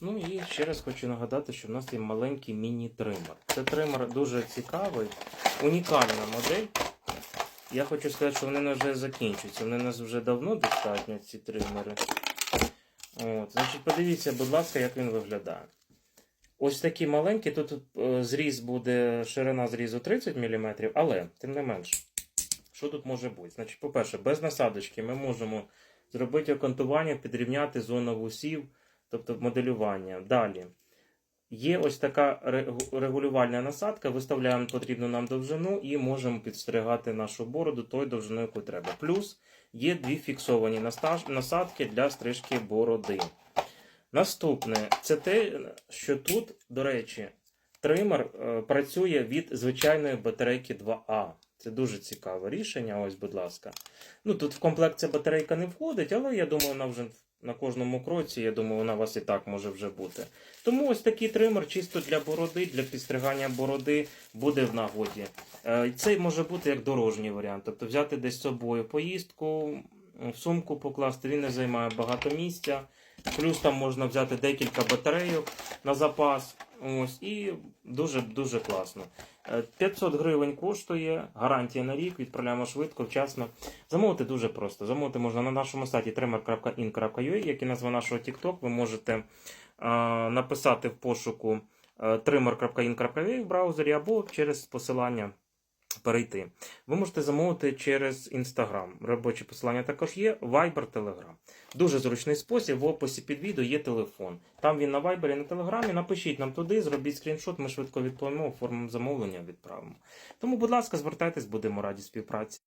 Ну і ще раз хочу нагадати, що в нас є маленький міні-тример. Це тример дуже цікавий, унікальна модель. Я хочу сказати, що вони вже закінчуються. Вони у нас вже давно достатньо, ці тримери. От, значить, подивіться, будь ласка, як він виглядає. Ось такі маленькі, тут е, зріз буде, ширина зрізу 30 мм, але, тим не менш, що тут може бути? Значить, по-перше, без насадочки ми можемо зробити окантування, підрівняти зону вусів, тобто моделювання. Далі. Є ось така регулювальна насадка, виставляємо потрібну нам довжину і можемо підстригати нашу бороду тою довжиною, яку треба. Плюс є дві фіксовані насадки для стрижки бороди. Наступне це те, що тут, до речі, тример е, працює від звичайної батарейки 2А. Це дуже цікаве рішення. Ось, будь ласка. Ну тут в комплект ця батарейка не входить, але я думаю, вона вже на кожному кроці, я думаю, вона у вас і так може вже бути. Тому ось такий тример чисто для бороди, для підстригання бороди буде в нагоді. Е, Цей може бути як дорожній варіант, тобто взяти десь з собою поїздку, сумку покласти, він не займає багато місця. Плюс там можна взяти декілька батарейок на запас. Ось, і дуже дуже класно. Е, 500 гривень коштує, гарантія на рік, відправляємо швидко, вчасно. Замовити дуже просто. Замовити можна на нашому сайті trimmer.in.ua, як і назва нашого TikTok. Ви можете е, написати в пошуку е, trimmer.in.ua в браузері або через посилання перейти. Ви можете замовити через Instagram. Робочі посилання також є. Viber, Telegram. Дуже зручний спосіб. В описі під відео є телефон. Там він на Viber і на Телеграмі. Напишіть нам туди, зробіть скріншот, ми швидко відповімо, оформимо замовлення, відправимо. Тому, будь ласка, звертайтесь, будемо раді співпраці.